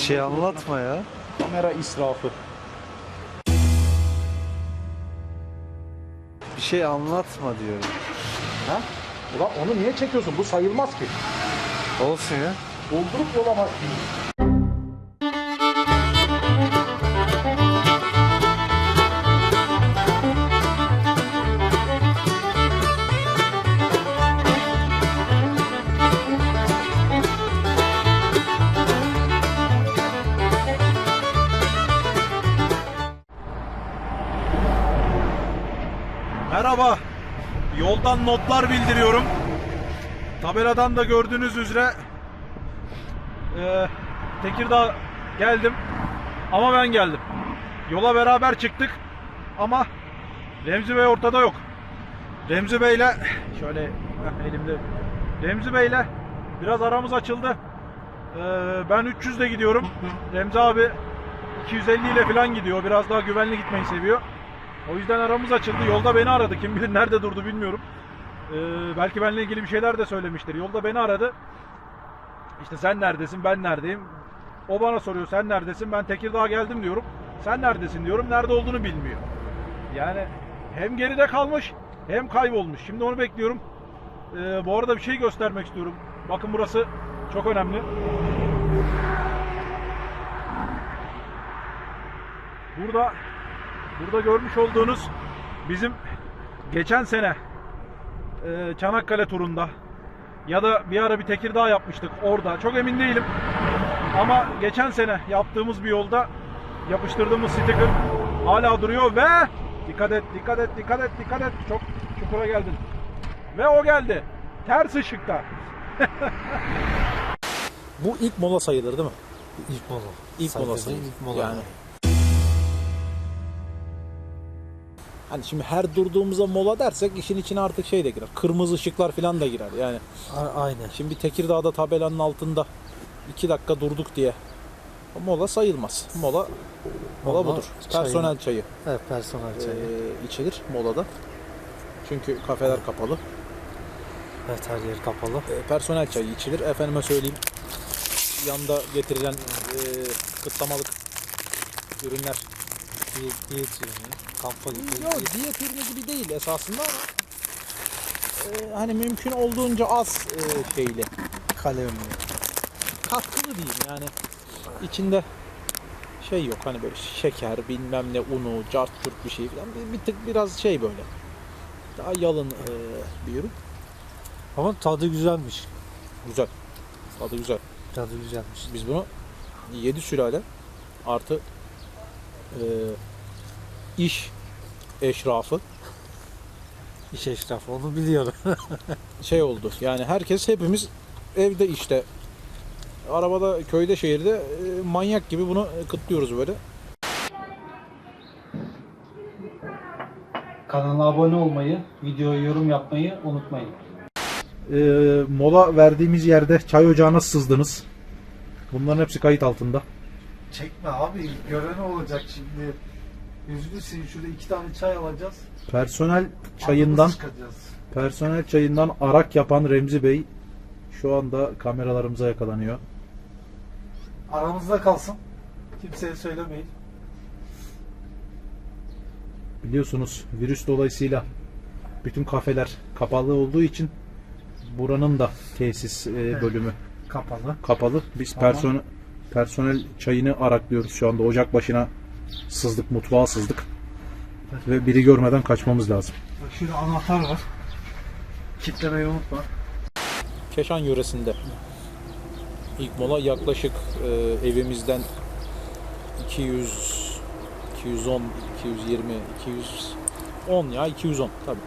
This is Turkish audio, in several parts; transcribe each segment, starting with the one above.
Bir şey anlatma ya. Kamera israfı. Bir şey anlatma diyorum. Ha? Ulan onu niye çekiyorsun? Bu sayılmaz ki. Olsun ya. Doldurup yola bak. Merhaba. Yoldan notlar bildiriyorum. Tabeladan da gördüğünüz üzere eee Tekirdağ geldim. Ama ben geldim. Yola beraber çıktık. Ama Remzi Bey ortada yok. Remzi Bey'le şöyle elimde Remzi Bey'le biraz aramız açıldı. Eee, ben 300'de gidiyorum. Remzi abi 250 ile falan gidiyor. Biraz daha güvenli gitmeyi seviyor. O yüzden aramız açıldı. Yolda beni aradı. Kim bilir nerede durdu bilmiyorum. Ee, belki benimle ilgili bir şeyler de söylemiştir. Yolda beni aradı. İşte sen neredesin, ben neredeyim. O bana soruyor sen neredesin, ben Tekirdağ'a geldim diyorum. Sen neredesin diyorum, nerede olduğunu bilmiyor. Yani hem geride kalmış hem kaybolmuş. Şimdi onu bekliyorum. Ee, bu arada bir şey göstermek istiyorum. Bakın burası çok önemli. Burada Burada görmüş olduğunuz bizim geçen sene e, Çanakkale turunda ya da bir ara bir Tekirdağ yapmıştık orada. Çok emin değilim. Ama geçen sene yaptığımız bir yolda yapıştırdığımız sticker hala duruyor ve dikkat et, dikkat et, dikkat et, dikkat et. Çok çukura geldin. Ve o geldi. Ters ışıkta. Bu ilk mola sayılır değil mi? İlk mola. İlk mola sayılır. ilk mola. Yani. Hani şimdi her durduğumuza mola dersek işin içine artık şey de girer. Kırmızı ışıklar falan da girer. Yani A- aynen. şimdi Tekirdağ'da tabelanın altında 2 dakika durduk diye mola sayılmaz. Mola mola Mola budur. çayı. Personel çayı Evet personel çayı. ee, içilir molada. Çünkü kafeler kapalı. Evet her yer kapalı. Ee, personel çayı içilir. Efendime söyleyeyim. Yanda getirilen ee, kıtlamalık ürünler Diyet, diyet ürünü. Kampa gibi. Yok diyet ürünü gibi değil esasında ama e, hani mümkün olduğunca az e, şeyli Kalem. katkılı diyeyim yani içinde şey yok hani böyle şeker bilmem ne unu cart curt bir şey falan bir, bir tık biraz şey böyle daha yalın e, bir ürün Ama tadı güzelmiş. güzel tadı güzel Tadı güzelmiş. biz bunu 7 sülale artı e, iş eşrafı İş eşrafı onu biliyorum. şey oldu. Yani herkes hepimiz evde işte arabada köyde şehirde e, manyak gibi bunu kıtlıyoruz böyle. Kanala abone olmayı, videoya yorum yapmayı unutmayın. Ee, mola verdiğimiz yerde çay ocağına sızdınız. Bunların hepsi kayıt altında. Çekme abi. Gören olacak şimdi. Üzgünsün şurada iki tane çay alacağız. Personel çayından çıkacağız. personel çayından arak yapan Remzi Bey şu anda kameralarımıza yakalanıyor. Aramızda kalsın. Kimseye söylemeyin. Biliyorsunuz virüs dolayısıyla bütün kafeler kapalı olduğu için buranın da tesis e, bölümü Kapalı. kapalı. Biz Tamam. personel personel çayını araklıyoruz şu anda. Ocak başına sızdık, mutfağa sızdık. Ve biri görmeden kaçmamız lazım. Bak şurada anahtar var. Kitlemeyi unutma. Keşan yöresinde ilk mola yaklaşık e, evimizden 200 210 220 210 ya 210 tabii.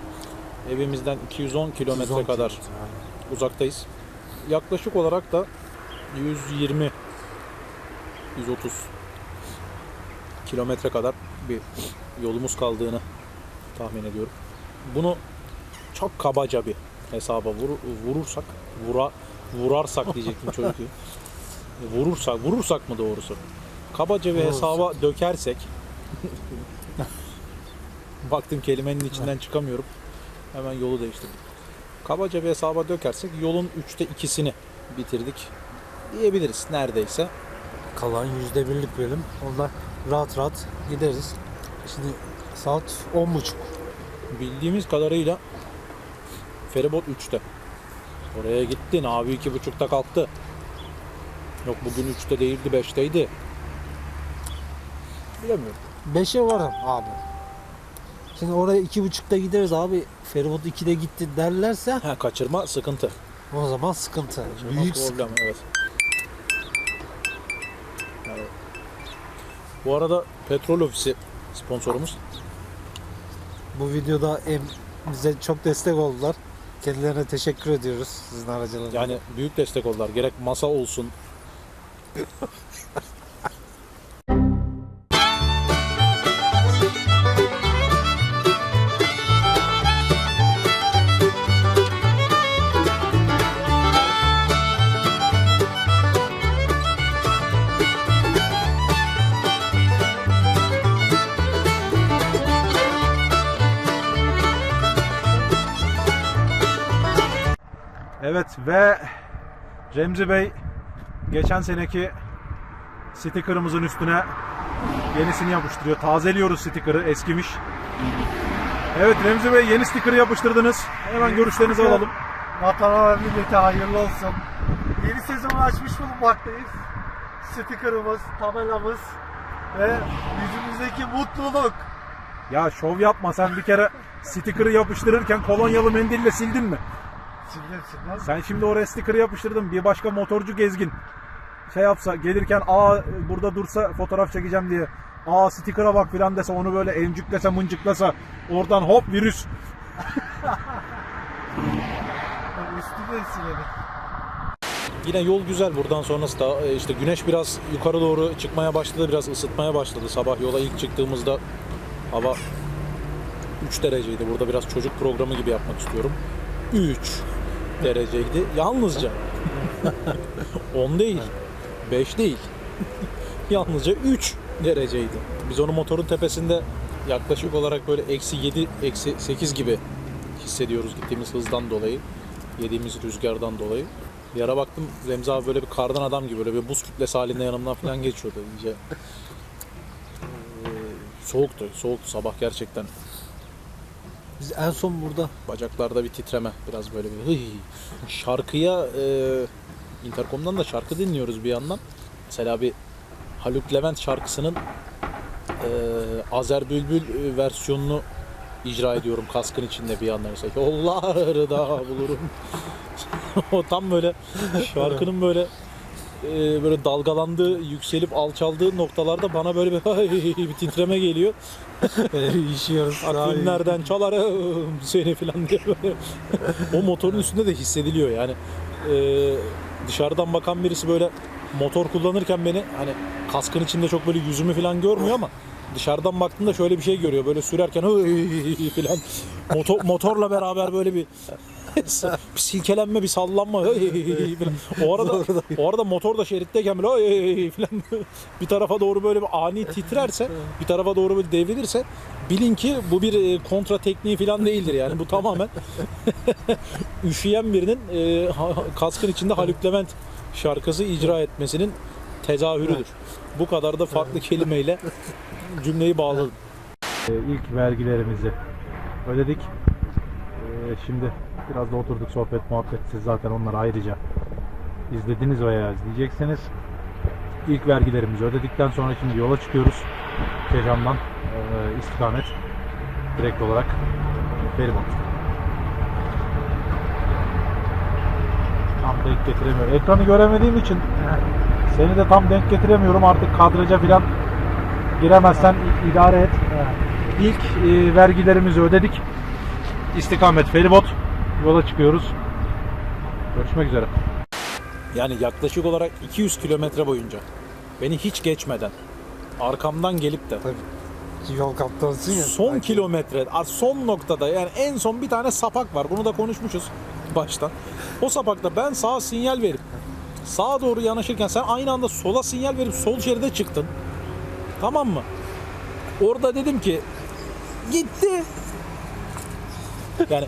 Evimizden 210 kilometre 110 kadar uzaktayız. Yaklaşık olarak da 120 130 kilometre kadar bir yolumuz kaldığını tahmin ediyorum. Bunu çok kabaca bir hesaba vur- vurursak, vura, vurarsak diyecektim çocuk. Vurursak, vurursak mı doğrusu? Kabaca bir hesaba dökersek baktım kelimenin içinden çıkamıyorum. Hemen yolu değiştirdim. Kabaca bir hesaba dökersek yolun üçte ikisini bitirdik diyebiliriz neredeyse. Kalan yüzde birlik bölüm. Onlar rahat rahat gideriz. Şimdi saat on buçuk. Bildiğimiz kadarıyla feribot 3'te. Oraya gittin abi 2.30'da kalktı. Yok bugün 3'te değildi 5'teydi. Bilemiyorum. Beşe varım abi. Şimdi oraya iki buçukta gideriz abi. Feribot 2'de gitti derlerse Ha, kaçırma sıkıntı. o zaman sıkıntı. Kaçırma Büyük sıkıntı. problem evet. Bu arada petrol ofisi sponsorumuz. Bu videoda em, bize çok destek oldular. Kendilerine teşekkür ediyoruz sizin aracılığınızla. Yani büyük destek oldular. Gerek masa olsun. Evet ve Remzi Bey geçen seneki sticker'ımızın üstüne yenisini yapıştırıyor. Tazeliyoruz sticker'ı eskimiş. Evet Remzi Bey yeni sticker'ı yapıştırdınız. Hemen görüşlerinizi alalım. Vatana ve millete hayırlı olsun. Yeni sezonu açmış bulunmaktayız. Stikerimiz, tabelamız ve yüzümüzdeki mutluluk. Ya şov yapma sen bir kere sticker'ı yapıştırırken kolonyalı mendille sildin mi? Sildim sildim. Sen şimdi oraya sticker yapıştırdın. Bir başka motorcu gezgin şey yapsa gelirken aa burada dursa fotoğraf çekeceğim diye aa sticker'a bak filan dese onu böyle emcüklese mıncıklasa oradan hop virüs. Üstü de silelim. Yine yol güzel buradan sonrası da e, işte güneş biraz yukarı doğru çıkmaya başladı biraz ısıtmaya başladı sabah yola ilk çıktığımızda hava 3 dereceydi burada biraz çocuk programı gibi yapmak istiyorum 3 dereceydi. Yalnızca. 10 değil 5 değil. Yalnızca 3 dereceydi. Biz onu motorun tepesinde yaklaşık olarak böyle eksi 7 eksi 8 gibi hissediyoruz gittiğimiz hızdan dolayı yediğimiz rüzgardan dolayı. Bir ara baktım Remzi abi böyle bir kardan adam gibi böyle bir buz kütlesi halinde yanımdan falan geçiyordu iyice. Ee, soğuktu, soğuktu sabah gerçekten. Biz en son burada Bacaklarda bir titreme, biraz böyle bir hıy. Şarkıya e, interkomdan da şarkı dinliyoruz bir yandan. Mesela bir Haluk Levent şarkısının e, Azer Bülbül e, versiyonunu icra ediyorum kaskın içinde bir yandan. Mesela yolları da bulurum. o tam böyle şarkının böyle e, böyle dalgalandığı, yükselip alçaldığı noktalarda bana böyle bir, bir titreme geliyor. işiyoruz. Takvimlerden çalarım seni falan diye böyle. o motorun üstünde de hissediliyor yani. Ee, dışarıdan bakan birisi böyle motor kullanırken beni hani kaskın içinde çok böyle yüzümü falan görmüyor ama dışarıdan baktığında şöyle bir şey görüyor. Böyle sürerken falan motor, motorla beraber böyle bir bir silkelenme, bir sallanma. O arada o arada motor da şeritteyken böyle falan bir tarafa doğru böyle bir ani titrerse, bir tarafa doğru böyle devrilirse bilin ki bu bir e, kontra tekniği falan değildir yani. Bu tamamen üşüyen birinin e, kaskın içinde Haluk Levent şarkısı icra etmesinin tezahürüdür. Bu kadar da farklı kelimeyle cümleyi bağladım. İlk vergilerimizi ödedik. Ee, Şimdi biraz da oturduk sohbet muhabbet siz zaten onları ayrıca izlediniz veya izleyeceksiniz. İlk vergilerimizi ödedikten sonra şimdi yola çıkıyoruz. Keşan'dan e, istikamet direkt olarak feribot. Tam denk getiremiyorum. Ekranı göremediğim için seni de tam denk getiremiyorum. Artık kadraja falan giremezsen idare et. İlk e, vergilerimizi ödedik. İstikamet feribot. Yola çıkıyoruz. Görüşmek üzere. Yani yaklaşık olarak 200 kilometre boyunca beni hiç geçmeden arkamdan gelip de Yol kaptanısın ya. son kilometre ar- son noktada yani en son bir tane sapak var. Bunu da konuşmuşuz baştan. O sapakta ben sağa sinyal verip sağa doğru yanaşırken sen aynı anda sola sinyal verip sol şeride çıktın. Tamam mı? Orada dedim ki gitti. Yani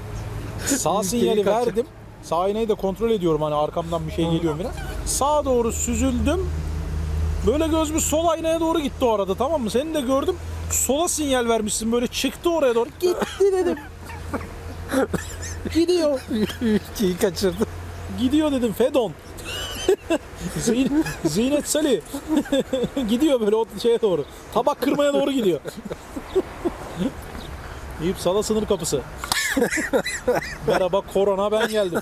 sağ sinyali verdim. Sağ aynayı da kontrol ediyorum hani arkamdan bir şey geliyor mu? Sağa doğru süzüldüm. Böyle gözümüz sol aynaya doğru gitti o arada tamam mı? Seni de gördüm. Sola sinyal vermişsin böyle çıktı oraya doğru. Gitti dedim. Gidiyor. İkiyi kaçırdı. Gidiyor dedim Fedon. Zeyn- Zeynep Salih. gidiyor böyle o şeye doğru. Tabak kırmaya doğru gidiyor. Eyüp Sala sınır kapısı. Merhaba korona ben geldim.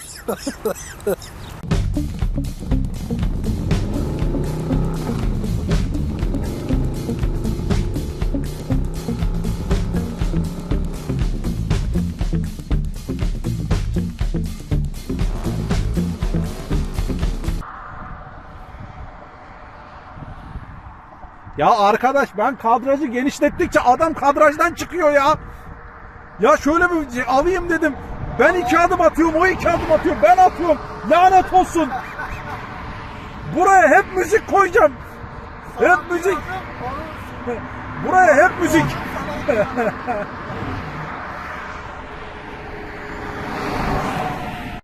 Ya arkadaş ben kadrajı genişlettikçe adam kadrajdan çıkıyor ya. Ya şöyle bir şey alayım dedim. Ben iki adım atıyorum, o iki adım atıyor. Ben atıyorum. Lanet olsun. Buraya hep müzik koyacağım. Hep müzik. Buraya hep müzik.